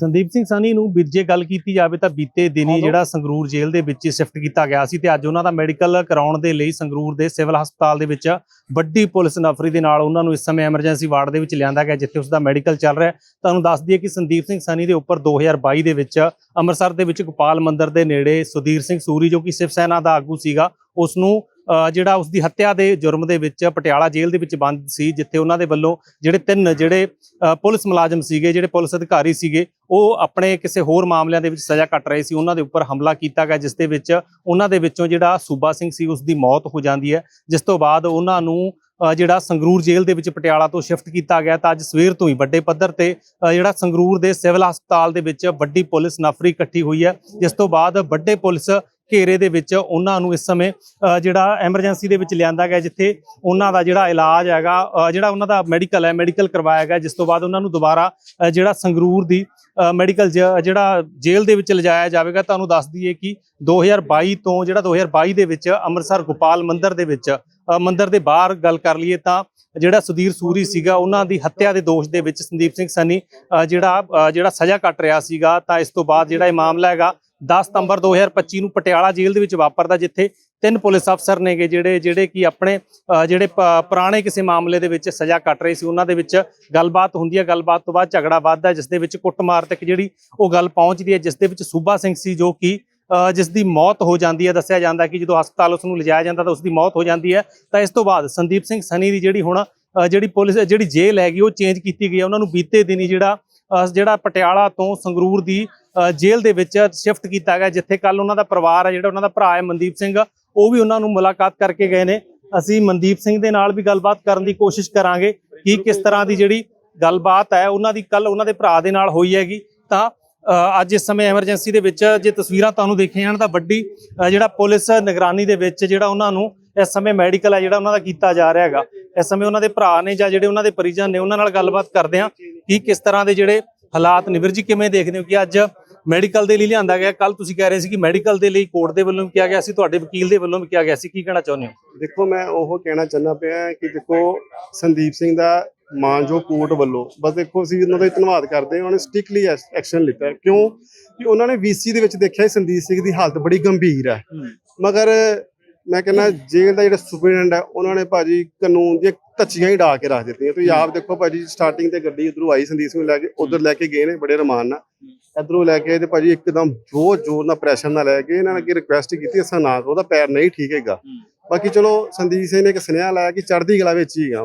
ਸੰਦੀਪ ਸਿੰਘ ਸਾਨੀ ਨੂੰ ਵੀ ਜੇ ਗੱਲ ਕੀਤੀ ਜਾਵੇ ਤਾਂ ਬੀਤੇ ਦਿਨੀ ਜਿਹੜਾ ਸੰਗਰੂਰ ਜੇਲ੍ਹ ਦੇ ਵਿੱਚ ਸ਼ਿਫਟ ਕੀਤਾ ਗਿਆ ਸੀ ਤੇ ਅੱਜ ਉਹਨਾਂ ਦਾ ਮੈਡੀਕਲ ਕਰਾਉਣ ਦੇ ਲਈ ਸੰਗਰੂਰ ਦੇ ਸਿਵਲ ਹਸਪਤਾਲ ਦੇ ਵਿੱਚ ਵੱਡੀ ਪੁਲਿਸ ਨਫਰੀ ਦੇ ਨਾਲ ਉਹਨਾਂ ਨੂੰ ਇਸ ਸਮੇਂ ਐਮਰਜੈਂਸੀ ਵਾਰਡ ਦੇ ਵਿੱਚ ਲਿਆਂਦਾ ਗਿਆ ਜਿੱਥੇ ਉਸ ਦਾ ਮੈਡੀਕਲ ਚੱਲ ਰਿਹਾ ਤੁਹਾਨੂੰ ਦੱਸ ਦਈਏ ਕਿ ਸੰਦੀਪ ਸਿੰਘ ਸਾਨੀ ਦੇ ਉੱਪਰ 2022 ਦੇ ਵਿੱਚ ਅੰਮ੍ਰਿਤਸਰ ਦੇ ਵਿੱਚ ਗੋਪਾਲ ਮੰਦਿਰ ਦੇ ਨੇੜੇ ਸੁਧੀਰ ਸਿੰਘ ਸੂਰੀ ਜੋ ਕਿ ਸ਼ਿਵ ਸੈਨਾ ਦਾ ਆਗੂ ਸੀਗਾ ਉਸ ਨੂੰ ਜਿਹੜਾ ਉਸ ਦੀ ਹੱਤਿਆ ਦੇ ਜੁਰਮ ਦੇ ਵਿੱਚ ਪਟਿਆਲਾ ਜੇਲ੍ਹ ਦੇ ਵਿੱਚ ਬੰਦ ਸੀ ਜਿੱਥੇ ਉਹਨਾਂ ਦੇ ਵੱਲੋਂ ਜਿਹੜੇ ਤਿੰਨ ਜਿਹੜੇ ਪੁਲਿਸ ਮੁਲਾਜ਼ਮ ਸੀਗੇ ਜਿਹੜੇ ਪੁਲਿਸ ਅਧਿਕਾਰੀ ਸੀਗੇ ਉਹ ਆਪਣੇ ਕਿਸੇ ਹੋਰ ਮਾਮਲਿਆਂ ਦੇ ਵਿੱਚ ਸਜ਼ਾ ਕੱਟ ਰਹੇ ਸੀ, ਉਹਨਾਂ ਦੇ ਉੱਪਰ ਹਮਲਾ ਕੀਤਾ ਗਿਆ, ਜਿਸ ਦੇ ਵਿੱਚ ਉਹਨਾਂ ਦੇ ਵਿੱਚੋਂ ਜਿਹੜਾ ਸੂਬਾ ਸਿੰਘ ਸੀ ਉਸ ਦੀ ਮੌਤ ਹੋ ਜਾਂਦੀ ਹੈ। ਜਿਸ ਤੋਂ ਬਾਅਦ ਉਹਨਾਂ ਨੂੰ ਜਿਹੜਾ ਸੰਗਰੂਰ ਜੇਲ੍ਹ ਦੇ ਵਿੱਚ ਪਟਿਆਲਾ ਤੋਂ ਸ਼ਿਫਟ ਕੀਤਾ ਗਿਆ ਤਾਂ ਅੱਜ ਸਵੇਰ ਤੋਂ ਹੀ ਵੱਡੇ ਪੱਧਰ ਤੇ ਜਿਹੜਾ ਸੰਗਰੂਰ ਦੇ ਸਿਵਲ ਹਸਪਤਾਲ ਦੇ ਵਿੱਚ ਵੱਡੀ ਪੁਲਿਸ ਨਫਰੀ ਇਕੱਠੀ ਹੋਈ ਹੈ। ਜਿਸ ਤੋਂ ਬਾਅਦ ਵੱਡੇ ਪੁਲਿਸ ਘੇਰੇ ਦੇ ਵਿੱਚ ਉਹਨਾਂ ਨੂੰ ਇਸ ਸਮੇਂ ਜਿਹੜਾ ਐਮਰਜੈਂਸੀ ਦੇ ਵਿੱਚ ਲਿਆਂਦਾ ਗਿਆ ਜਿੱਥੇ ਉਹਨਾਂ ਦਾ ਜਿਹੜਾ ਇਲਾਜ ਹੈਗਾ ਜਿਹੜਾ ਉਹਨਾਂ ਦਾ ਮੈਡੀਕਲ ਹੈ ਮੈਡੀਕਲ ਕਰਵਾਇਆ ਗਿਆ ਜਿਸ ਤੋਂ ਬਾਅਦ ਉਹਨਾਂ ਨੂੰ ਦੁਬਾਰਾ ਜਿਹੜਾ ਸੰਗਰੂਰ ਦੀ ਮੈਡੀਕਲ ਜਿਹੜਾ ਜੇਲ੍ਹ ਦੇ ਵਿੱਚ ਲਿਜਾਇਆ ਜਾਵੇਗਾ। ਤੁਹਾਨੂੰ ਦੱਸ ਦਈਏ ਕਿ 2022 ਤੋਂ ਜਿਹੜਾ 2022 ਦੇ ਵਿੱਚ ਅੰਮ੍ਰਿਤਸਰ ਗੋਪਾਲ ਮੰਦਿਰ ਦੇ ਵਿੱਚ ਅ, ਮੰਦਿਰ ਦੇ ਬਾਹਰ ਗੱਲ ਕਰ ਲਈਏ ਤਾਂ ਜਿਹੜਾ ਸੁਧੀਰ ਸੂਰੀ ਸੀਗਾ ਉਹਨਾਂ ਦੀ ਹੱਤਿਆ ਦੇ ਦੋਸ਼ ਦੇ ਵਿੱਚ ਸੰਦੀਪ ਸਿੰਘ ਸਨੀ ਜਿਹੜਾ ਜਿਹੜਾ ਸਜ਼ਾ ਕੱਟ ਰਿਹਾ ਸੀਗਾ ਤਾਂ ਇਸ ਤੋਂ ਬਾਅਦ ਜਿਹੜਾ ਇਹ ਮਾਮਲਾ ਹੈਗਾ 10 ਸਤੰਬਰ 2025 ਨੂੰ ਪਟਿਆਲਾ ਜੇਲ੍ਹ ਦੇ ਵਿੱਚ ਵਾਪਰਦਾ ਜਿੱਥੇ ਤਿੰਨ ਪੁਲਿਸ ਅਫਸਰ ਨੇਗੇ ਜਿਹੜੇ ਜਿਹੜੇ ਕਿ ਆਪਣੇ ਜਿਹੜੇ ਪ- ਪੁਰਾਣੇ ਕਿਸੇ ਮਾਮਲੇ ਦੇ ਵਿੱਚ ਸਜ਼ਾ ਕੱਟ ਰਹੇ ਸੀ, ਉਹਨਾਂ ਦੇ ਵਿੱਚ ਗੱਲਬਾਤ ਹੁੰਦੀ ਹੈ ਗੱਲਬਾਤ ਤੋਂ ਬਾਅਦ ਝਗੜਾ ਵੱਧਦਾ ਜਿਸ ਦੇ ਵਿੱਚ ਕੁੱਟਮਾਰ ਤੱਕ ਜਿਹੜੀ ਉਹ ਗੱਲ ਪਹੁੰਚਦੀ ਹੈ ਜਿਸ ਦੇ ਵਿੱਚ ਸੂਬਾ ਸਿੰਘ ਸੀ ਜੋ ਕਿ ਜਿਸ ਦੀ ਮੌਤ ਹੋ ਜਾਂਦੀ ਹੈ। ਦੱਸਿਆ ਜਾਂਦਾ ਕਿ ਜਦੋਂ ਹਸਪਤਾਲ ਉਸ ਨੂੰ ਲਿਜਾਇਆ ਜਾਂਦਾ ਤਾਂ ਉਸ ਦੀ ਮੌਤ ਹੋ ਜਾਂਦੀ ਹੈ। ਤਾਂ ਇਸ ਤੋਂ ਬਾਅਦ ਸੰਦੀਪ ਸਿੰਘ ਸਨੀ ਦੀ ਜਿਹੜੀ ਹੁਣ ਜਿਹੜੀ ਪੁਲਿਸ, ਜਿਹੜੀ ਜੇਲ੍ਹ ਹੈਗੀ, ਉਹ ਚੇਂਜ ਕੀਤੀ ਗਈ ਹੈ। ਉਹਨਾਂ ਨੂੰ ਬੀਤੇ ਦਿਨੀ ਜਿਹੜਾ ਜਿਹੜਾ ਪਟਿਆਲਾ ਤੋਂ ਸੰਗਰੂਰ ਦੀ ਜੇਲ੍ਹ ਦੇ ਵਿੱਚ ਸ਼ਿਫਟ ਕੀਤਾ ਗਿਆ, ਜਿੱਥੇ ਕੱਲ ਉਹਨਾਂ ਦਾ ਪਰਿਵਾਰ ਹੈ, ਜਿਹੜਾ ਉਹਨਾਂ ਦਾ ਭਰਾ ਹੈ ਮਨਦੀਪ ਸਿੰਘ, ਉਹ ਵੀ ਉਹਨਾਂ ਨੂੰ ਮੁਲਾਕਾਤ ਕਰਕੇ ਗਏ ਨੇ। ਅਸੀਂ ਮਨਦੀਪ ਸਿੰਘ ਦੇ ਨਾਲ ਵੀ ਗੱਲਬਾਤ ਕਰਨ ਦੀ ਕੋਸ਼ਿਸ਼ ਕਰਾਂਗੇ ਕਿ ਕਿਸ ਤਰ੍ਹਾਂ ਦੀ ਜਿਹੜੀ ਗੱਲਬਾਤ ਹੈ, ਉਹਨਾਂ ਦੀ ਕੱਲ ਉਹਨਾਂ ਦੇ ਭਰਾ ਦੇ ਨਾਲ ਹੋਈ ਹੈਗੀ। ਤਾਂ ਅੱਜ ਇਸ ਸਮੇਂ ਐਮਰਜੈਂਸੀ ਦੇ ਵਿੱਚ ਜੇ ਤਸਵੀਰਾਂ ਤੁਹਾਨੂੰ ਦੇਖੀਆਂ ਜਾਣ, ਤਾਂ ਵੱਡੀ ਜਿਹੜਾ ਪੁਲਿਸ ਨਿਗਰਾਨੀ ਦੇ ਵਿੱਚ ਜਿਹੜਾ ਉਹਨਾਂ ਨੂੰ ਇਸ ਸਮੇਂ ਮੈਡੀਕਲ ਹੈ ਜਿਹੜਾ ਉਹਨਾਂ ਦਾ ਕੀਤਾ ਜਾ ਰਿਹਾ ਹੈਗਾ। ਇਸ ਸਮੇਂ ਉਹਨਾਂ ਦੇ ਭਰਾ ਨੇ ਜਾਂ ਜਿਹੜੇ ਉਹਨਾਂ ਦੇ ਪਰਿਜਨ ਨੇ ਉਹਨਾਂ ਨਾਲ ਗੱਲਬਾਤ ਕਰਦੇ ਹਾਂ ਕਿ ਕਿਸ ਤਰ੍ਹਾਂ ਦੇ ਜਿਹੜੇ ਹਾਲਾਤ ਨੇ। ਵੀਰ ਜੀ ਕਿਵੇਂ ਦੇਖਦੇ ਹੋ ਕਿ ਅੱਜ ਮੈਡੀਕਲ ਦੇ ਲਈ ਲਿਆਂਦਾ ਗਿਆ? ਕੱਲ ਤੁਸੀਂ ਕਹਿ ਰਹੇ ਸੀ ਕਿ ਮੈਡੀਕਲ ਦੇ ਲਈ ਕੋਰਟ ਦੇ ਵੱਲੋਂ ਕਿਹਾ ਗਿਆ ਸੀ ਤੁਹਾਡੇ ਵਕੀਲ ਦੇ ਵੱਲੋਂ ਵੀ ਕਿਹਾ ਗਿਆ ਸੀ। ਕੀ ਕਹਿਣਾ ਚਾਹੁੰਦੇ ਹੋ? ਦੇਖੋ ਮੈਂ ਉਹ ਕਹਿਣਾ ਚਾਹੁੰਦਾ ਪਿਆ ਕਿ ਦੇਖੋ ਸੰਦੀਪ ਸਿੰਘ ਦਾ ਮਾਨਜੋ ਕੋਰਟ ਵੱਲੋਂ ਬਸ ਦੇਖੋ ਅਸੀਂ ਉਹਨਾਂ ਦਾ ਧੰਨਵਾਦ ਕਰਦੇ ਹਾਂ। ਉਹਨਾਂ ਨੇ ਸਟਿਕਲੀ ਐਕਸ਼ਨ ਲਿੱਤਾ। ਕਿਉਂ? ਕਿ ਉਹਨਾਂ ਨੇ ਵੀਸੀ ਦੇ ਵਿੱਚ ਦੇਖਿਆ ਸੰਦੀਪ ਸਿੰਘ ਦੀ ਹਾਲਤ ਬੜੀ ਗੰਭੀਰ ਹੈ। ਮਗਰ ਮੈਂ ਕਹਿੰਦਾ ਜੇਲ੍ਹ ਦਾ ਜਿਹੜਾ ਸੁਪਰਡੈਂਟ ਹੈ ਉਹਨਾਂ ਨੇ ਭਾਜੀ ਕਾਨੂੰਨ ਦੀਆਂ ਧੱਚੀਆਂ ਹੀ ਡਾ ਕੇ ਰੱਖ ਦਿੱਤੀਆਂ। ਤੁਸੀਂ ਆਪ ਦੇਖੋ ਭਾਜੀ ਸਟਾਰਟਿੰਗ ਤੇ ਗੱਡੀ ਉਧਰੋਂ ਆਈ ਸੰਦੀਪ ਸਿੰਘ ਨੂੰ ਲੈ ਕੇ ਉਧਰ ਲੈ ਕੇ ਗਏ ਨੇ ਬੜੇ ਰਮਾਨ ਨਾਲ। ਇਧਰੋਂ ਲੈ ਕੇ ਤੇ ਭਾਜੀ ਇੱਕਦਮ ਜ਼ੋਰ ਜ਼ੋਰ ਨਾਲ ਪ੍ਰੈਸ਼ਰ ਨਾਲ ਲੈ ਕੇ ਇਹਨਾਂ ਨੇ ਅੱਗੇ ਰਿਕੁਐਸਟ ਕੀਤੀ ਅਸਾਂ ਨਾ ਉਹਦਾ ਪੈਰ ਨਹੀਂ ਠੀਕ ਹੈਗਾ। ਬਾਕੀ ਚਲੋ ਸੰਦੀਪ ਸਿੰਘ ਨੇ ਇੱਕ ਸੁਨੇਹਾ ਲਾਇਆ ਕਿ ਚੜ੍ਹਦੀ ਕਲਾ ਵਿੱਚ ਹੀ ਆ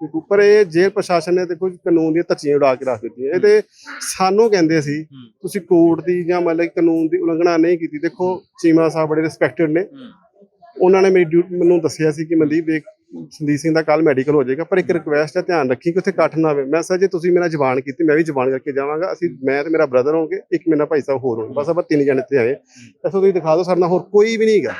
ਉੱਪਰ ਇਹ ਜੇਲ੍ਹ ਪ੍ਰਸ਼ਾਸਨ ਨੇ ਦੇਖੋ ਕਾਨੂੰਨ ਦੀਆਂ ਧੱਚੀਆਂ ਉਡਾ ਕੇ ਰੱਖ ਦਿੱਤੀਆਂ। ਇਹ ਤੇ ਸਾਨੂੰ ਕਹਿੰਦੇ ਸੀ ਤੁਸੀਂ ਕੋਰਟ ਦੀ ਜਾਂ ਮਤਲਬ ਕਾਨੂੰਨ ਦੀ ਉਲੰਘਣਾ ਨਹੀਂ ਕੀਤੀ। ਦੇਖੋ ਚੀਮਾ ਸਾਹਿਬ ਬੜੇ ਰਿਸਪੈਕਟਡ ਨੇ। ਉਹਨਾਂ ਨੇ ਮੇਰੀ ਡਿਊਟੀ ਮੈਨੂੰ ਦੱਸਿਆ ਸੀ ਕਿ ਮਨਦੀਪ ਦੇਖ ਸੰਦੀਪ ਸਿੰਘ ਦਾ ਕੱਲ ਮੈਡੀਕਲ ਹੋ ਜਾਏਗਾ ਪਰ ਇੱਕ ਰਿਕੁਐਸਟ ਹੈ ਧਿਆਨ ਰੱਖੀ ਕਿ ਉੱਥੇ ਇਕੱਠ ਨਾ ਹੋਵੇ। ਮੈਂ ਸਰ ਜੇ ਤੁਸੀਂ ਮੇਰਾ ਜ਼ਬਾਨ ਕੀਤੀ ਮੈਂ ਵੀ ਜ਼ਬਾਨ ਕਰਕੇ ਜਾਵਾਂਗਾ। ਅਸੀਂ ਮੈਂ ਤੇ ਮੇਰਾ ਬ੍ਰਦਰ ਹੋਣਗੇ ਇੱਕ ਮੇਰਾ ਭਾਈ ਸਾਹਿਬ ਹੋਰ ਹੋਣਗੇ। ਬਸ ਆਪਾਂ ਤਿੰਨ ਜਣੇ ਤੇ ਆਏ। ਐਸੋ ਤੁਸੀਂ ਦਿਖਾ ਦਿਓ ਸਾਡੇ ਨਾਲ ਹੋਰ ਕੋਈ ਵੀ ਨਹੀਂ ਹੈਗਾ।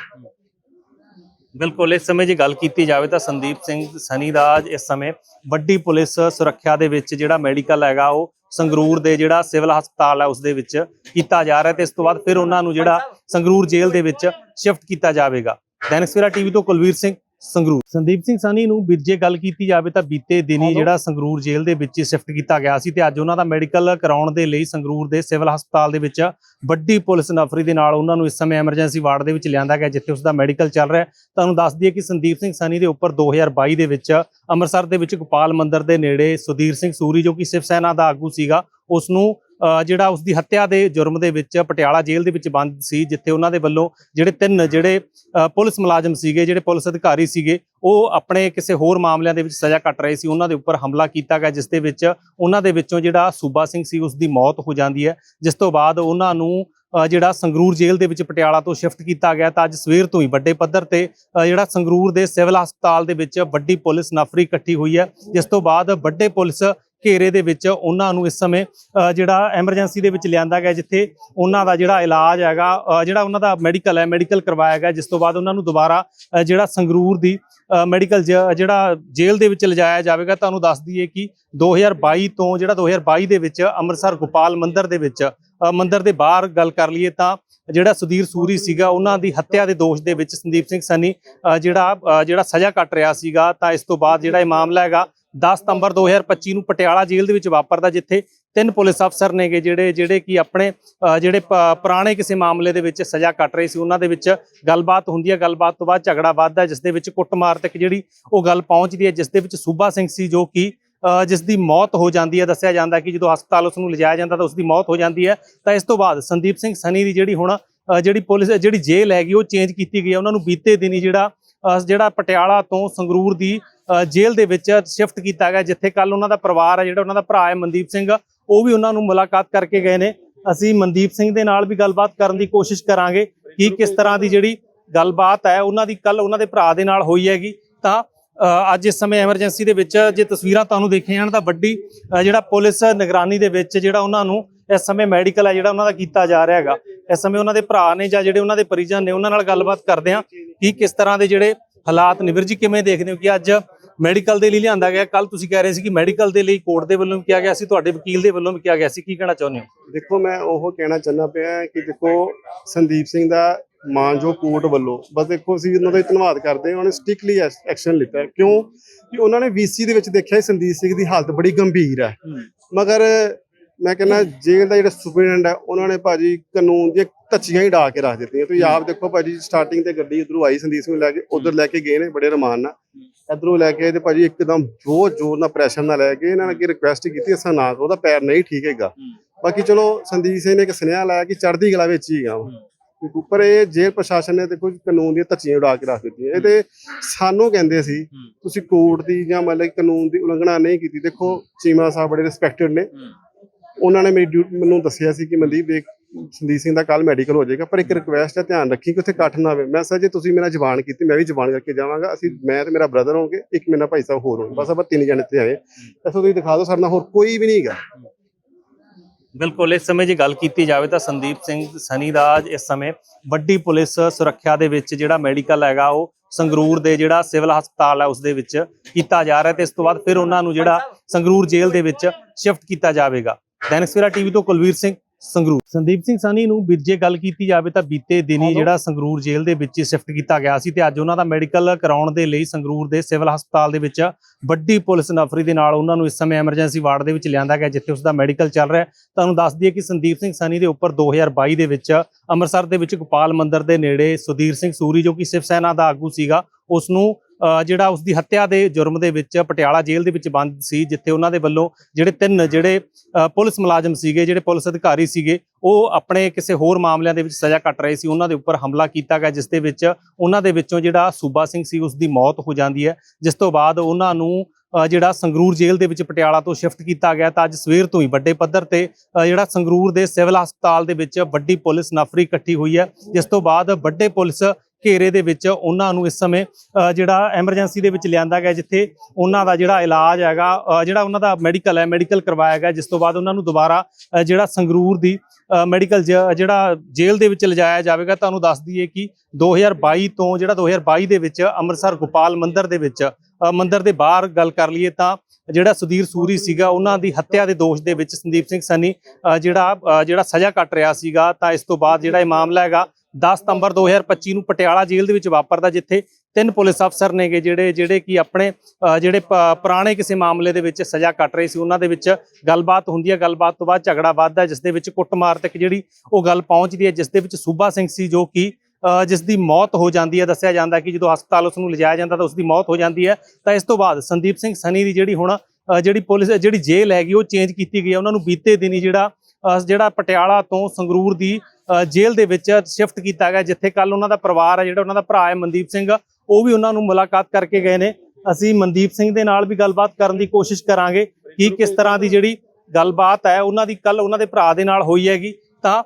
ਬਿਲਕੁਲ ਇਸ ਸਮੇਂ ਜੇ ਗੱਲ ਕੀਤੀ ਜਾਵੇ ਤਾਂ ਸੰਦੀਪ ਸਿੰਘ ਸਨੀ ਦਾ ਇਸ ਸਮੇਂ ਵੱਡੀ ਪੁਲਿਸ ਸੁਰੱਖਿਆ ਦੇ ਵਿੱਚ ਜਿਹੜਾ ਮੈਡੀਕਲ ਹੈਗਾ ਉਹ ਸੰਗਰੂਰ ਦੇ ਜਿਹੜਾ ਸਿਵਲ ਹਸਪਤਾਲ ਹੈ ਉਸ ਦੇ ਵਿੱਚ ਕੀਤਾ ਜਾ ਰਿਹਾ ਤੇ ਇਸ ਤੋਂ ਬਾਅਦ ਫਿਰ ਉਹਨਾਂ ਨੂੰ ਜਿਹੜਾ ਸੰਗਰੂਰ ਜੇਲ੍ਹ ਦੇ ਵਿੱਚ ਸ਼ਿਫਟ ਕੀਤਾ ਜਾਵੇਗਾ। ਦੈਨਿਕ ਸਵੇਰਾ ਟੀਵੀ ਤੋਂ ਕੁਲਵੀਰ ਸਿੰਘ ਸੰਗਰੂਰ। ਸੰਦੀਪ ਸਿੰਘ ਸਾਨੀ ਨੂੰ ਜੇ ਗੱਲ ਕੀਤੀ ਜਾਵੇ ਤਾਂ ਬੀਤੇ ਦਿਨੀ ਜਿਹੜਾ ਸੰਗਰੂਰ ਜੇਲ੍ਹ ਦੇ ਵਿੱਚ ਸ਼ਿਫਟ ਕੀਤਾ ਗਿਆ ਸੀ ਤੇ ਅੱਜ ਉਹਨਾਂ ਦਾ ਮੈਡੀਕਲ ਕਰਾਉਣ ਦੇ ਲਈ ਸੰਗਰੂਰ ਦੇ ਸਿਵਲ ਹਸਪਤਾਲ ਦੇ ਵਿੱਚ ਵੱਡੀ ਪੁਲਿਸ ਨਫਰੀ ਦੇ ਨਾਲ ਉਹਨਾਂ ਨੂੰ ਇਸ ਸਮੇਂ ਐਮਰਜੈਂਸੀ ਵਾਰਡ ਦੇ ਵਿੱਚ ਲਿਆਂਦਾ ਗਿਆ ਜਿੱਥੇ ਉਸ ਦਾ ਮੈਡੀਕਲ ਚੱਲ ਰਿਹਾ ਤੁਹਾਨੂੰ ਦੱਸ ਦਈਏ ਕਿ ਸੰਦੀਪ ਸਿੰਘ ਸਾਨੀ ਦੇ ਉੱਪਰ 2022 ਦੇ ਵਿੱਚ ਅੰਮ੍ਰਿਤਸਰ ਦੇ ਵਿੱਚ ਗੋਪਾਲ ਮੰਦਿਰ ਦੇ ਨੇੜੇ ਸੁਧੀਰ ਸਿੰਘ ਸੂਰੀ ਜੋ ਕਿ ਸ਼ਿਵ ਸੈਨਾ ਦਾ ਆਗੂ ਸੀਗਾ ਉਸ ਨੂੰ ਜਿਹੜਾ ਉਸ ਦੀ ਹੱਤਿਆ ਦੇ ਜੁਰਮ ਦੇ ਵਿੱਚ ਪਟਿਆਲਾ ਜੇਲ੍ਹ ਦੇ ਵਿੱਚ ਬੰਦ ਸੀ, ਜਿੱਥੇ ਉਹਨਾਂ ਦੇ ਵੱਲੋਂ ਜਿਹੜੇ ਤਿੰਨ ਜਿਹੜੇ ਪੁਲਿਸ ਮੁਲਾਜ਼ਮ ਸੀਗੇ, ਜਿਹੜੇ ਪੁਲਿਸ ਅਧਿਕਾਰੀ ਸੀਗੇ, ਉਹ ਆਪਣੇ ਕਿਸੇ ਹੋਰ ਮਾਮਲਿਆਂ ਦੇ ਵਿੱਚ ਸਜ਼ਾ ਕੱਟ ਰਹੇ ਸੀ। ਉਹਨਾਂ ਦੇ ਉੱਪਰ ਹਮਲਾ ਕੀਤਾ ਗਿਆ, ਜਿਸ ਦੇ ਵਿੱਚ ਉਹਨਾਂ ਦੇ ਵਿੱਚੋਂ ਜਿਹੜਾ ਸੂਬਾ ਸਿੰਘ ਸੀ ਉਸ ਦੀ ਮੌਤ ਹੋ ਜਾਂਦੀ ਹੈ। ਜਿਸ ਤੋਂ ਬਾਅਦ ਉਹਨਾਂ ਨੂੰ ਜਿਹੜਾ ਸੰਗਰੂਰ ਜੇਲ੍ਹ ਦੇ ਵਿੱਚ ਪਟਿਆਲਾ ਤੋਂ ਸ਼ਿਫਟ ਕੀਤਾ ਗਿਆ, ਤਾਂ ਅੱਜ ਸਵੇਰ ਤੋਂ ਹੀ ਵੱਡੇ ਪੱਧਰ ਤੇ ਜਿਹੜਾ ਸੰਗਰੂਰ ਦੇ ਸਿਵਲ ਹਸਪਤਾਲ ਦੇ ਵਿੱਚ ਵੱਡੀ ਪੁਲਿਸ ਨਫਰੀ ਇਕੱਠੀ ਹੋਈ ਹੈ। ਜਿਸ ਤੋਂ ਬਾਅਦ ਵੱਡੇ ਪੁਲਿਸ ਘੇਰੇ ਦੇ ਵਿੱਚ ਉਹਨਾਂ ਨੂੰ ਇਸ ਸਮੇਂ ਜਿਹੜਾ ਐਮਰਜੈਂਸੀ ਦੇ ਵਿੱਚ ਲਿਆਂਦਾ ਗਿਆ ਜਿੱਥੇ ਉਹਨਾਂ ਦਾ ਜਿਹੜਾ ਇਲਾਜ ਹੈਗਾ ਜਿਹੜਾ ਉਹਨਾਂ ਦਾ ਮੈਡੀਕਲ ਹੈ ਮੈਡੀਕਲ ਕਰਵਾਇਆ ਗਿਆ ਜਿਸ ਤੋਂ ਬਾਅਦ ਉਹਨਾਂ ਨੂੰ ਦੁਬਾਰਾ ਜਿਹੜਾ ਸੰਗਰੂਰ ਦੀ ਮੈਡੀਕਲ ਜਿਹੜਾ ਜੇਲ੍ਹ ਦੇ ਵਿੱਚ ਲਿਜਾਇਆ ਜਾਵੇਗਾ। ਤੁਹਾਨੂੰ ਦੱਸ ਦਈਏ ਕਿ 2022 ਤੋਂ ਜਿਹੜਾ 2022 ਦੇ ਵਿੱਚ ਅੰਮ੍ਰਿਤਸਰ ਗੋਪਾਲ ਮੰਦਿਰ ਦੇ ਵਿੱਚ ਅ, ਮੰਦਿਰ ਦੇ ਬਾਹਰ ਗੱਲ ਕਰ ਲਈਏ ਤਾਂ ਜਿਹੜਾ ਸੁਧੀਰ ਸੂਰੀ ਸੀਗਾ ਉਹਨਾਂ ਦੀ ਹੱਤਿਆ ਦੇ ਦੋਸ਼ ਦੇ ਵਿੱਚ ਸੰਦੀਪ ਸਿੰਘ ਸਨੀ ਜਿਹੜਾ ਜਿਹੜਾ ਸਜ਼ਾ ਕੱਟ ਰਿਹਾ ਸੀਗਾ ਤਾਂ ਇਸ ਤੋਂ ਬਾਅਦ ਜਿਹੜਾ ਇਹ ਮਾਮਲਾ ਹੈਗਾ 10 ਸਤੰਬਰ 2025 ਨੂੰ ਪਟਿਆਲਾ ਜੇਲ੍ਹ ਦੇ ਵਿੱਚ ਵਾਪਰਦਾ ਜਿੱਥੇ ਤਿੰਨ ਪੁਲਿਸ ਅਫਸਰ ਨੇਗੇ ਜਿਹੜੇ ਜਿਹੜੇ ਕਿ ਆਪਣੇ ਜਿਹੜੇ ਪ- ਪੁਰਾਣੇ ਕਿਸੇ ਮਾਮਲੇ ਦੇ ਵਿੱਚ ਸਜ਼ਾ ਕੱਟ ਰਹੇ ਸੀ, ਉਹਨਾਂ ਦੇ ਵਿੱਚ ਗੱਲਬਾਤ ਹੁੰਦੀ ਹੈ ਗੱਲਬਾਤ ਤੋਂ ਬਾਅਦ ਝਗੜਾ ਵੱਧਦਾ ਜਿਸ ਦੇ ਵਿੱਚ ਕੁੱਟਮਾਰ ਤੱਕ ਜਿਹੜੀ ਉਹ ਗੱਲ ਪਹੁੰਚਦੀ ਹੈ ਜਿਸ ਦੇ ਵਿੱਚ ਸੂਬਾ ਸਿੰਘ ਸੀ ਜੋ ਕਿ ਜਿਸ ਦੀ ਮੌਤ ਹੋ ਜਾਂਦੀ ਹੈ। ਦੱਸਿਆ ਜਾਂਦਾ ਕਿ ਜਦੋਂ ਹਸਪਤਾਲ ਉਸ ਨੂੰ ਲਿਜਾਇਆ ਜਾਂਦਾ ਤਾਂ ਉਸ ਦੀ ਮੌਤ ਹੋ ਜਾਂਦੀ ਹੈ। ਤਾਂ ਇਸ ਤੋਂ ਬਾਅਦ ਸੰਦੀਪ ਸਿੰਘ ਸਨੀ ਦੀ ਜਿਹੜੀ ਹੁਣ ਜਿਹੜੀ ਪੁਲਿਸ, ਜਿਹੜੀ ਜੇਲ੍ਹ ਹੈਗੀ ਉਹ ਚੇਂਜ ਕੀਤੀ ਗਈ ਹੈ। ਉਹਨਾਂ ਨੂੰ ਬੀਤੇ ਦਿਨੀ ਜਿਹੜਾ ਜਿਹੜਾ ਪਟਿਆਲਾ ਤੋਂ ਸੰਗਰੂਰ ਦੀ ਜੇਲ੍ਹ ਦੇ ਵਿੱਚ ਸ਼ਿਫਟ ਕੀਤਾ ਗਿਆ, ਜਿੱਥੇ ਕੱਲ ਉਹਨਾਂ ਦਾ ਪਰਿਵਾਰ ਹੈ ਜਿਹੜਾ ਉਹਨਾਂ ਦਾ ਭਰਾ ਹੈ ਮਨਦੀਪ ਸਿੰਘ, ਉਹ ਵੀ ਉਹਨਾਂ ਨੂੰ ਮੁਲਾਕਾਤ ਕਰਕੇ ਗਏ ਨੇ। ਅਸੀਂ ਮਨਦੀਪ ਸਿੰਘ ਦੇ ਨਾਲ ਵੀ ਗੱਲਬਾਤ ਕਰਨ ਦੀ ਕੋਸ਼ਿਸ਼ ਕਰਾਂਗੇ ਕਿ ਕਿਸ ਤਰ੍ਹਾਂ ਦੀ ਜਿਹੜੀ ਗੱਲਬਾਤ ਹੈ, ਉਹਨਾਂ ਦੀ ਕੱਲ ਉਹਨਾਂ ਦੇ ਭਰਾ ਦੇ ਨਾਲ ਹੋਈ ਹੈਗੀ। ਤਾਂ ਅੱਜ ਇਸ ਸਮੇਂ ਐਮਰਜੈਂਸੀ ਦੇ ਵਿੱਚ ਜੇ ਤਸਵੀਰਾਂ ਤੁਹਾਨੂੰ ਦੇਖੀਆਂ ਜਾਣ ਤਾਂ ਵੱਡੀ ਜਿਹੜਾ ਪੁਲਿਸ ਨਿਗਰਾਨੀ ਦੇ ਵਿੱਚ ਜਿਹੜਾ ਉਹਨਾਂ ਨੂੰ ਇਸ ਸਮੇਂ ਮੈਡੀਕਲ ਹੈ, ਜਿਹੜਾ ਉਹਨਾਂ ਦਾ ਕੀਤਾ ਜਾ ਰਿਹਾ ਹੈਗਾ। ਇਸ ਸਮੇਂ ਉਹਨਾਂ ਦੇ ਭਰਾ ਨੇ ਜਾਂ ਜਿਹੜੇ ਉਹਨਾਂ ਦੇ ਪਰਿਜਨ ਨੇ, ਉਹਨਾਂ ਨਾਲ ਗੱਲਬਾਤ ਕਰਦੇ ਹਾਂ ਕਿ ਕਿਸ ਤਰ੍ਹਾਂ ਦੇ ਜਿਹੜੇ ਹਾਲਾਤ ਨੇ। ਵੀਰ ਜੀ, ਕਿਵੇਂ ਦੇਖਦੇ ਹੋ ਕਿ ਅੱਜ ਮੈਡੀਕਲ ਦੇ ਲਈ ਲਿਆਂਦਾ ਗਿਆ। ਕੱਲ ਤੁਸੀਂ ਕਹਿ ਰਹੇ ਸੀ ਕਿ ਮੈਡੀਕਲ ਦੇ ਲਈ ਕੋਰਟ ਦੇ ਵੱਲੋਂ ਕਿਹਾ ਗਿਆ ਸੀ ਤੁਹਾਡੇ ਵਕੀਲ ਦੇ ਵੱਲੋਂ ਵੀ ਕਿਹਾ ਗਿਆ ਸੀ। ਕੀ ਕਹਿਣਾ ਚਾਹੁੰਦੇ ਹੋ? ਦੇਖੋ ਮੈਂ ਉਹ ਕਹਿਣਾ ਚਾਹੁੰਦਾ ਪਿਆ ਕਿ ਦੇਖੋ ਸੰਦੀਪ ਸਿੰਘ ਦਾ ਮਾਨਜੋ ਕੋਰਟ ਵੱਲੋਂ ਬਸ ਦੇਖੋ ਅਸੀਂ ਉਹਨਾਂ ਦਾ ਧੰਨਵਾਦ ਕਰਦੇ ਹਾਂ। ਉਹਨਾਂ ਨੇ ਸਟ੍ਰਿਕਟਲੀ ਐਕਸ਼ਨ ਲਿੱਤਾ। ਕਿਉਂ? ਕਿ ਉਹਨਾਂ ਨੇ ਵੀਸੀ ਦੇ ਵਿੱਚ ਦੇਖਿਆ ਸੰਦੀਪ ਸਿੰਘ ਦੀ ਹਾਲਤ ਬੜੀ ਗੰਭੀਰ ਹੈ। ਮਗਰ ਮੈਂ ਕਹਿੰਦਾ ਜੇਲ੍ਹ ਦਾ ਜਿਹੜਾ ਸੁਪਰਡੈਂਟ ਹੈ ਉਹਨਾਂ ਨੇ ਭਾਜੀ ਕਾਨੂੰਨ ਦੀਆਂ ਧੱਚੀਆਂ ਹੀ ਡਾ ਕੇ ਰੱਖ ਦਿੱਤੀਆਂ। ਤੁਸੀਂ ਆਪ ਦੇਖੋ ਭਾਜੀ ਸਟਾਰਟਿੰਗ ਤੇ ਗੱਡੀ ਉਧਰੋਂ ਆਈ ਸੰਦੀਪ ਸਿੰਘ ਲੈ ਕੇ ਉਧਰ ਲੈ ਕੇ ਗਏ ਨੇ ਬੜੇ ਰਮਾਨ ਨਾਲ। ਇਧਰੋਂ ਲੈ ਕੇ ਤੇ ਭਾਜੀ ਇੱਕਦਮ ਜ਼ੋਰ ਜ਼ੋਰ ਨਾਲ ਪ੍ਰੈਸ਼ਰ ਨਾਲ ਲੈ ਕੇ ਇਹਨਾਂ ਨੇ ਅੱਗੇ ਰਿਕੁਐਸਟ ਕੀਤੀ ਅਸਾਂ ਨਾ ਉਹਦਾ ਪੈਰ ਨਹੀਂ ਠੀਕ ਹੈਗਾ। ਬਾਕੀ ਚਲੋ ਸੰਦੀਪ ਸਿੰਘ ਨੇ ਇੱਕ ਸੁਨੇਹਾ ਲਾਇਆ ਕਿ ਚੜ੍ਹਦੀ ਕਲਾ ਵਿੱਚ ਹੀ ਆ। ਉੱਪਰ ਇਹ ਜੇਲ੍ਹ ਪ੍ਰਸ਼ਾਸਨ ਨੇ ਤੇ ਕੁਝ ਕਾਨੂੰਨ ਦੀਆਂ ਧੱਚੀਆਂ ਉਡਾ ਕੇ ਰੱਖ ਦਿੱਤੀਆਂ। ਇਹ ਤੇ ਸਾਨੂੰ ਕਹਿੰਦੇ ਸੀ ਤੁਸੀਂ ਕੋਰਟ ਦੀ ਜਾਂ ਮਤਲਬ ਕਾਨੂੰਨ ਦੀ ਉਲੰਘਣਾ ਨਹੀਂ ਕੀਤੀ। ਦੇਖੋ ਚੀਮਾ ਸਾਹਿਬ ਬੜੇ ਰਿਸਪੈਕਟਡ ਨੇ। ਉਹਨਾਂ ਨੇ ਮੇਰੀ ਡਿਊਟੀ ਮੈਨੂੰ ਦੱਸਿਆ ਸੀ ਕਿ ਮਨਦੀਪ ਦੇਖ ਸੰਦੀਪ ਸਿੰਘ ਦਾ ਕੱਲ ਮੈਡੀਕਲ ਹੋ ਜਾਏਗਾ ਪਰ ਇੱਕ ਰਿਕੁਐਸਟ ਹੈ ਧਿਆਨ ਰੱਖੀ ਕਿ ਉੱਥੇ ਇਕੱਠ ਨਾ ਹੋਵੇ। ਮੈਂ ਸਰ ਜੇ ਤੁਸੀਂ ਮੇਰਾ ਜ਼ਬਾਨ ਕੀਤੀ ਮੈਂ ਵੀ ਜ਼ਬਾਨ ਕਰਕੇ ਜਾਵਾਂਗਾ। ਅਸੀਂ ਮੈਂ ਤੇ ਮੇਰਾ ਬ੍ਰਦਰ ਹੋਣਗੇ ਇੱਕ ਮੇਰਾ ਭਾਈ ਸਾਹਿਬ ਹੋਰ ਹੋਣਗੇ। ਬਸ ਆਪਾਂ ਤਿੰਨ ਜਣੇ ਇੱਥੇ ਆਏ। ਇੱਥੋਂ ਤੁਸੀਂ ਦਿਖਾ ਦਿਓ ਸਾਡੇ ਨਾਲ ਹੋਰ ਕੋਈ ਵੀ ਨਹੀਂ ਹੈਗਾ। ਬਿਲਕੁਲ ਇਸ ਸਮੇਂ ਜੇ ਗੱਲ ਕੀਤੀ ਜਾਵੇ ਤਾਂ ਸੰਦੀਪ ਸਿੰਘ ਸਨੀ ਦਾ ਇਸ ਸਮੇਂ ਵੱਡੀ ਪੁਲਿਸ ਸੁਰੱਖਿਆ ਦੇ ਵਿੱਚ ਜਿਹੜਾ ਮੈਡੀਕਲ ਹੈਗਾ ਉਹ ਸੰਗਰੂਰ ਦੇ ਜਿਹੜਾ ਸਿਵਲ ਹਸਪਤਾਲ ਹੈ ਉਸ ਦੇ ਵਿੱਚ ਕੀਤਾ ਜਾ ਰਿਹਾ ਤੇ ਇਸ ਤੋਂ ਬਾਅਦ ਫਿਰ ਉਹਨਾਂ ਨੂੰ ਜਿਹੜਾ ਸੰਗਰੂਰ ਜੇਲ੍ਹ ਦੇ ਵਿੱਚ ਸ਼ਿਫਟ ਕੀਤਾ ਜਾਵੇਗਾ। ਦੈਨਿਕ ਸਵੇਰਾ ਟੀਵੀ ਤੋਂ ਕੁਲਵੀਰ ਸਿੰਘ ਸੰਗਰੂਰ। ਸੰਦੀਪ ਸਿੰਘ ਸਨੀ ਨੂੰ ਜੇ ਗੱਲ ਕੀਤੀ ਜਾਵੇ ਤਾਂ ਬੀਤੇ ਦਿਨੀ ਜਿਹੜਾ ਸੰਗਰੂਰ ਜੇਲ੍ਹ ਦੇ ਵਿੱਚ ਸ਼ਿਫਟ ਕੀਤਾ ਗਿਆ ਸੀ ਤੇ ਅੱਜ ਉਹਨਾਂ ਦਾ ਮੈਡੀਕਲ ਕਰਾਉਣ ਦੇ ਲਈ ਸੰਗਰੂਰ ਦੇ ਸਿਵਲ ਹਸਪਤਾਲ ਦੇ ਵਿੱਚ ਵੱਡੀ ਪੁਲਿਸ ਨਫਰੀ ਦੇ ਨਾਲ ਉਹਨਾਂ ਨੂੰ ਇਸ ਸਮੇਂ ਐਮਰਜੈਂਸੀ ਵਾਰਡ ਦੇ ਵਿੱਚ ਲਿਆਂਦਾ ਗਿਆ ਜਿੱਥੇ ਉਸ ਦਾ ਮੈਡੀਕਲ ਚੱਲ ਰਿਹਾ ਤੁਹਾਨੂੰ ਦੱਸ ਦਈਏ ਕਿ ਸੰਦੀਪ ਸਿੰਘ ਸਨੀ ਦੇ ਉੱਪਰ 2022 ਦੇ ਵਿੱਚ ਅੰਮ੍ਰਿਤਸਰ ਦੇ ਵਿੱਚ ਗੋਪਾਲ ਮੰਦਿਰ ਦੇ ਨੇੜੇ ਸੁਧੀਰ ਸਿੰਘ ਸੂਰੀ ਜੋ ਕਿ ਸ਼ਿਵ ਸੈਨਾ ਦਾ ਆਗੂ ਸੀਗਾ ਉਸ ਨੂੰ ਜਿਹੜਾ ਉਸ ਦੀ ਹੱਤਿਆ ਦੇ ਜੁਰਮ ਦੇ ਵਿੱਚ ਪਟਿਆਲਾ ਜੇਲ੍ਹ ਦੇ ਵਿੱਚ ਬੰਦ ਸੀ, ਜਿੱਥੇ ਉਹਨਾਂ ਦੇ ਵੱਲੋਂ ਜਿਹੜੇ ਤਿੰਨ ਜਿਹੜੇ ਪੁਲਿਸ ਮੁਲਾਜ਼ਮ ਸੀਗੇ, ਜਿਹੜੇ ਪੁਲਿਸ ਅਧਿਕਾਰੀ ਸੀਗੇ, ਉਹ ਆਪਣੇ ਕਿਸੇ ਹੋਰ ਮਾਮਲਿਆਂ ਦੇ ਵਿੱਚ ਸਜ਼ਾ ਕੱਟ ਰਹੇ ਸੀ। ਉਹਨਾਂ ਦੇ ਉੱਪਰ ਹਮਲਾ ਕੀਤਾ ਗਿਆ, ਜਿਸ ਦੇ ਵਿੱਚ ਉਹਨਾਂ ਦੇ ਵਿੱਚੋਂ ਜਿਹੜਾ ਸੂਬਾ ਸਿੰਘ ਸੀ ਉਸ ਦੀ ਮੌਤ ਹੋ ਜਾਂਦੀ ਹੈ। ਜਿਸ ਤੋਂ ਬਾਅਦ ਉਹਨਾਂ ਨੂੰ ਜਿਹੜਾ ਸੰਗਰੂਰ ਜੇਲ੍ਹ ਦੇ ਵਿੱਚ ਪਟਿਆਲਾ ਤੋਂ ਸ਼ਿਫਟ ਕੀਤਾ ਗਿਆ, ਤਾਂ ਅੱਜ ਸਵੇਰ ਤੋਂ ਹੀ ਵੱਡੇ ਪੱਧਰ ਤੇ ਜਿਹੜਾ ਸੰਗਰੂਰ ਦੇ ਸਿਵਲ ਹਸਪਤਾਲ ਦੇ ਵਿੱਚ ਵੱਡੀ ਪੁਲਿਸ ਨਫਰੀ ਇਕੱਠੀ ਹੋਈ ਹੈ। ਜਿਸ ਤੋਂ ਬਾਅਦ ਵੱਡੇ ਪੁਲਿਸ ਘੇਰੇ ਦੇ ਵਿੱਚ ਉਹਨਾਂ ਨੂੰ ਇਸ ਸਮੇਂ ਜਿਹੜਾ ਐਮਰਜੈਂਸੀ ਦੇ ਵਿੱਚ ਲਿਆਂਦਾ ਗਿਆ ਜਿੱਥੇ ਉਹਨਾਂ ਦਾ ਜਿਹੜਾ ਇਲਾਜ ਹੈਗਾ ਜਿਹੜਾ ਉਹਨਾਂ ਦਾ ਮੈਡੀਕਲ ਹੈ ਮੈਡੀਕਲ ਕਰਵਾਇਆ ਗਿਆ ਜਿਸ ਤੋਂ ਬਾਅਦ ਉਹਨਾਂ ਨੂੰ ਦੁਬਾਰਾ ਜਿਹੜਾ ਸੰਗਰੂਰ ਦੀ ਮੈਡੀਕਲ ਜਿਹੜਾ ਜੇਲ੍ਹ ਦੇ ਵਿੱਚ ਲਿਜਾਇਆ ਜਾਵੇਗਾ। ਤੁਹਾਨੂੰ ਦੱਸ ਦਈਏ ਕਿ 2022 ਤੋਂ ਜਿਹੜਾ 2022 ਦੇ ਵਿੱਚ ਅੰਮ੍ਰਿਤਸਰ ਗੋਪਾਲ ਮੰਦਿਰ ਦੇ ਵਿੱਚ ਅ, ਮੰਦਿਰ ਦੇ ਬਾਹਰ ਗੱਲ ਕਰ ਲਈਏ ਤਾਂ ਜਿਹੜਾ ਸੁਧੀਰ ਸੂਰੀ ਸੀਗਾ ਉਹਨਾਂ ਦੀ ਹੱਤਿਆ ਦੇ ਦੋਸ਼ ਦੇ ਵਿੱਚ ਸੰਦੀਪ ਸਿੰਘ ਸਨੀ ਜਿਹੜਾ ਜਿਹੜਾ ਸਜ਼ਾ ਕੱਟ ਰਿਹਾ ਸੀਗਾ ਤਾਂ ਇਸ ਤੋਂ ਬਾਅਦ ਜਿਹੜਾ ਇਹ ਮਾਮਲਾ ਹੈਗਾ 10 ਸਤੰਬਰ 2025 ਨੂੰ ਪਟਿਆਲਾ ਜੇਲ੍ਹ ਦੇ ਵਿੱਚ ਵਾਪਰਦਾ ਜਿੱਥੇ ਤਿੰਨ ਪੁਲਿਸ ਅਫਸਰ ਨੇਗੇ ਜਿਹੜੇ ਜਿਹੜੇ ਕਿ ਆਪਣੇ ਜਿਹੜੇ ਪ- ਪੁਰਾਣੇ ਕਿਸੇ ਮਾਮਲੇ ਦੇ ਵਿੱਚ ਸਜ਼ਾ ਕੱਟ ਰਹੇ ਸੀ, ਉਹਨਾਂ ਦੇ ਵਿੱਚ ਗੱਲਬਾਤ ਹੁੰਦੀ ਹੈ ਗੱਲਬਾਤ ਤੋਂ ਬਾਅਦ ਝਗੜਾ ਵੱਧਦਾ ਜਿਸ ਦੇ ਵਿੱਚ ਕੁੱਟਮਾਰ ਤੱਕ ਜਿਹੜੀ ਉਹ ਗੱਲ ਪਹੁੰਚਦੀ ਹੈ ਜਿਸ ਦੇ ਵਿੱਚ ਸੂਬਾ ਸਿੰਘ ਸੀ ਜੋ ਕਿ ਜਿਸ ਦੀ ਮੌਤ ਹੋ ਜਾਂਦੀ ਹੈ। ਦੱਸਿਆ ਜਾਂਦਾ ਕਿ ਜਦੋਂ ਹਸਪਤਾਲ ਉਸ ਨੂੰ ਲਿਜਾਇਆ ਜਾਂਦਾ ਤਾਂ ਉਸ ਦੀ ਮੌਤ ਹੋ ਜਾਂਦੀ ਹੈ। ਤਾਂ ਇਸ ਤੋਂ ਬਾਅਦ ਸੰਦੀਪ ਸਿੰਘ ਸਨੀ ਦੀ ਜਿਹੜੀ ਹੁਣ ਜਿਹੜੀ ਪੁਲਿਸ, ਜਿਹੜੀ ਜੇਲ੍ਹ ਹੈਗੀ ਉਹ ਚੇਂਜ ਕੀਤੀ ਗਈ ਹੈ। ਉਹਨਾਂ ਨੂੰ ਬੀਤੇ ਦਿਨੀ ਜਿਹੜਾ ਜਿਹੜਾ ਪਟਿਆਲਾ ਤੋਂ ਸੰਗਰੂਰ ਦੀ ਜੇਲ੍ਹ ਦੇ ਵਿੱਚ ਸ਼ਿਫਟ ਕੀਤਾ ਗਿਆ, ਜਿੱਥੇ ਕੱਲ ਉਹਨਾਂ ਦਾ ਪਰਿਵਾਰ ਹੈ ਜਿਹੜਾ ਉਹਨਾਂ ਦਾ ਭਰਾ ਹੈ ਮਨਦੀਪ ਸਿੰਘ, ਉਹ ਵੀ ਉਹਨਾਂ ਨੂੰ ਮੁਲਾਕਾਤ ਕਰਕੇ ਗਏ ਨੇ। ਅਸੀਂ ਮਨਦੀਪ ਸਿੰਘ ਦੇ ਨਾਲ ਵੀ ਗੱਲਬਾਤ ਕਰਨ ਦੀ ਕੋਸ਼ਿਸ਼ ਕਰਾਂਗੇ ਕਿ ਕਿਸ ਤਰ੍ਹਾਂ ਦੀ ਜਿਹੜੀ ਗੱਲਬਾਤ ਹੈ, ਉਹਨਾਂ ਦੀ ਕੱਲ ਉਹਨਾਂ ਦੇ ਭਰਾ ਦੇ ਨਾਲ ਹੋਈ ਹੈਗੀ। ਤਾਂ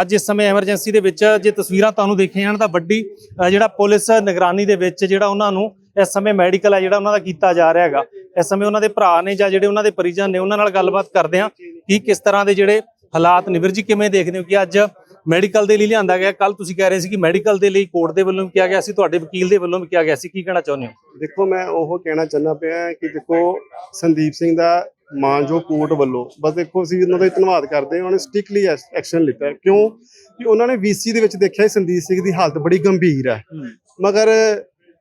ਅੱਜ ਇਸ ਸਮੇਂ ਐਮਰਜੈਂਸੀ ਦੇ ਵਿੱਚ ਜੇ ਤਸਵੀਰਾਂ ਤੁਹਾਨੂੰ ਦੇਖੀਆਂ ਜਾਣ ਤਾਂ ਵੱਡੀ ਜਿਹੜਾ ਪੁਲਿਸ ਨਿਗਰਾਨੀ ਦੇ ਵਿੱਚ ਜਿਹੜਾ ਉਹਨਾਂ ਨੂੰ ਇਸ ਸਮੇਂ ਮੈਡੀਕਲ ਹੈ, ਜਿਹੜਾ ਉਹਨਾਂ ਦਾ ਕੀਤਾ ਜਾ ਰਿਹਾ ਹੈਗਾ। ਇਸ ਸਮੇਂ ਉਹਨਾਂ ਦੇ ਭਰਾ ਨੇ ਜਾਂ ਜਿਹੜੇ ਉਹਨਾਂ ਦੇ ਪਰਿਜਨ ਨੇ, ਉਹਨਾਂ ਨਾਲ ਗੱਲਬਾਤ ਕਰਦੇ ਹਾਂ ਕਿ ਕਿਸ ਤਰ੍ਹਾਂ ਦੇ ਜਿਹੜੇ ਹਾਲਾਤ ਨੇ ਵੀਰ ਜੀ ਕਿਵੇਂ ਦੇਖਦੇ ਹੋ ਕਿ ਅੱਜ ਮੈਡੀਕਲ ਦੇ ਲਈ ਲਿਆਂਦਾ ਗਿਆ? ਕੱਲ ਤੁਸੀਂ ਕਹਿ ਰਹੇ ਸੀ ਕਿ ਮੈਡੀਕਲ ਦੇ ਲਈ ਕੋਰਟ ਦੇ ਵੱਲੋਂ ਕਿਹਾ ਗਿਆ ਸੀ ਤੁਹਾਡੇ ਵਕੀਲ ਦੇ ਵੱਲੋਂ ਵੀ ਕਿਹਾ ਗਿਆ ਸੀ ਕੀ ਕਹਿਣਾ ਚਾਹੁੰਦੇ ਹੋ? ਦੇਖੋ ਮੈਂ ਉਹ ਕਹਿਣਾ ਚਾਹੁੰਦਾ ਪਿਆ ਕਿ ਦੇਖੋ ਸੰਦੀਪ ਸਿੰਘ ਦਾ ਮਾਨਜੋ ਕੋਰਟ ਵੱਲੋਂ ਬਸ ਦੇਖੋ ਅਸੀਂ ਉਹਨਾਂ ਦਾ ਧੰਨਵਾਦ ਕਰਦੇ ਹਾਂ ਉਹਨਾਂ ਨੇ ਸਟ੍ਰਿਕਟਲੀ ਐਕਸ਼ਨ ਲਿੱਤਾ। ਕਿਉਂ? ਕਿ ਉਹਨਾਂ ਨੇ ਵੀਸੀ ਦੇ ਵਿੱਚ ਦੇਖਿਆ ਸੰਦੀਪ ਸਿੰਘ ਦੀ ਹਾਲਤ ਬੜੀ ਗੰਭੀਰ ਹੈ। ਮਗਰ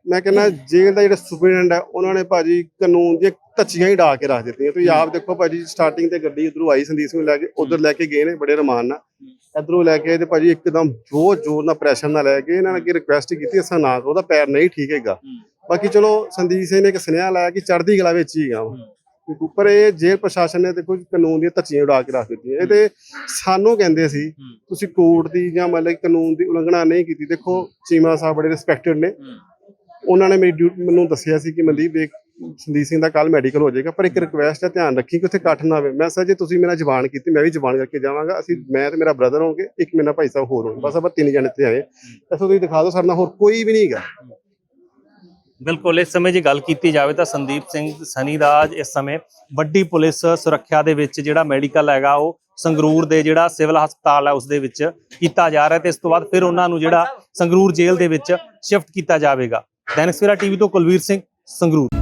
ਮੈਂ ਕਹਿੰਦਾ ਜੇਲ੍ਹ ਦਾ ਜਿਹੜਾ ਸੁਪਰਡੈਂਟ ਹੈ ਉਹਨਾਂ ਨੇ ਭਾਜੀ ਕਾਨੂੰਨ ਦੀਆਂ ਧੱਚੀਆਂ ਹੀ ਡਾ ਕੇ ਰੱਖ ਦਿੱਤੀਆਂ। ਤੁਸੀਂ ਆਪ ਦੇਖੋ ਭਾਜੀ ਸਟਾਰਟਿੰਗ ਤੇ ਗੱਡੀ ਉਧਰੋਂ ਆਈ ਸੰਦੀਪ ਸਿੰਘ ਨੂੰ ਲੈ ਕੇ ਉਧਰ ਲੈ ਕੇ ਗਏ ਨੇ ਬੜੇ ਰਮਾਨ ਨਾਲ। ਇਧਰੋਂ ਲੈ ਕੇ ਤੇ ਭਾਜੀ ਇੱਕਦਮ ਜ਼ੋਰ ਜ਼ੋਰ ਨਾਲ ਪ੍ਰੈਸ਼ਰ ਨਾਲ ਲੈ ਕੇ ਇਹਨਾਂ ਨੇ ਅੱਗੇ ਰਿਕੁਐਸਟ ਕੀਤੀ ਅਸਾਂ ਨਾ ਉਹਦਾ ਪੈਰ ਨਹੀਂ ਠੀਕ ਹੈਗਾ। ਬਾਕੀ ਚਲੋ ਸੰਦੀਪ ਸਿੰਘ ਨੇ ਇੱਕ ਸੁਨੇਹਾ ਲਾਇਆ ਕਿ ਚੜ੍ਹਦੀ ਕਲਾ ਵਿੱਚ ਹੀ ਗਾ ਉੱਪਰ ਇਹ ਜੇਲ੍ਹ ਪ੍ਰਸ਼ਾਸਨ ਨੇ ਤੇ ਕੁਝ ਕਾਨੂੰਨ ਦੀਆਂ ਧੱਚੀਆਂ ਉਡਾ ਕੇ ਰੱਖ ਦਿੱਤੀਆਂ। ਇਹ ਤੇ ਸਾਨੂੰ ਕਹਿੰਦੇ ਸੀ ਤੁਸੀਂ ਕੋਰਟ ਦੀ ਜਾਂ ਮਤਲਬ ਕਿ ਕਾਨੂੰਨ ਦੀ ਉਲੰਘਣਾ ਨਹੀਂ ਕੀਤੀ। ਦੇਖੋ ਚੀਮਾ ਸਾਹਿਬ ਬੜੇ ਰਿਸਪੈਕਟਡ ਨੇ। ਉਹਨਾਂ ਨੇ ਮੇਰੀ ਡਿਊਟੀ ਮੈਨੂੰ ਦੱਸਿਆ ਸੀ ਕਿ ਮਨਦੀਪ ਦੇਖ ਸੰਦੀਪ ਸਿੰਘ ਦਾ ਕੱਲ ਮੈਡੀਕਲ ਹੋ ਜਾਏਗਾ ਪਰ ਇੱਕ ਰਿਕੁਐਸਟ ਹੈ ਧਿਆਨ ਰੱਖੀ ਕਿ ਉੱਥੇ ਇਕੱਠ ਨਾ ਹੋਵੇ। ਮੈਂ ਸਰ ਜੇ ਤੁਸੀਂ ਮੇਰਾ ਜ਼ਬਾਨ ਕੀਤੀ ਮੈਂ ਵੀ ਜ਼ਬਾਨ ਕਰਕੇ ਜਾਵਾਂਗਾ। ਅਸੀਂ ਮੈਂ ਤੇ ਮੇਰਾ ਬ੍ਰਦਰ ਹੋਣਗੇ ਇੱਕ ਮੇਰਾ ਭਾਈ ਸਾਹਿਬ ਹੋਰ ਹੋਣਗੇ। ਬਸ ਆਪਾਂ ਤਿੰਨ ਜਣੇ ਤੇ ਆਏ। ਐਸੋ ਤੁਸੀਂ ਦਿਖਾ ਦਿਓ ਸਾਡੇ ਨਾਲ ਹੋਰ ਕੋਈ ਵੀ ਨਹੀਂ ਹੈਗਾ। ਬਿਲਕੁਲ ਇਸ ਸਮੇਂ ਜੇ ਗੱਲ ਕੀਤੀ ਜਾਵੇ ਤਾਂ ਸੰਦੀਪ ਸਿੰਘ ਸਨੀ ਦਾ ਇਸ ਸਮੇਂ ਵੱਡੀ ਪੁਲਿਸ ਸੁਰੱਖਿਆ ਦੇ ਵਿੱਚ ਜਿਹੜਾ ਮੈਡੀਕਲ ਹੈਗਾ ਉਹ ਸੰਗਰੂਰ ਦੇ ਜਿਹੜਾ ਸਿਵਲ ਹਸਪਤਾਲ ਹੈ ਉਸ ਦੇ ਵਿੱਚ ਕੀਤਾ ਜਾ ਰਿਹਾ ਤੇ ਇਸ ਤੋਂ ਬਾਅਦ ਫਿਰ ਉਹਨਾਂ ਨੂੰ ਜਿਹੜਾ ਸੰਗਰੂਰ ਜੇਲ੍ਹ ਦੇ ਵਿੱਚ ਸ਼ਿਫਟ ਕੀਤਾ ਜਾਵੇਗਾ। ਦੈਨਿਕ ਸਵੇਰਾ ਟੀਵੀ ਤੋਂ ਕੁਲਵੀਰ ਸਿੰਘ ਸੰਗਰੂਰ।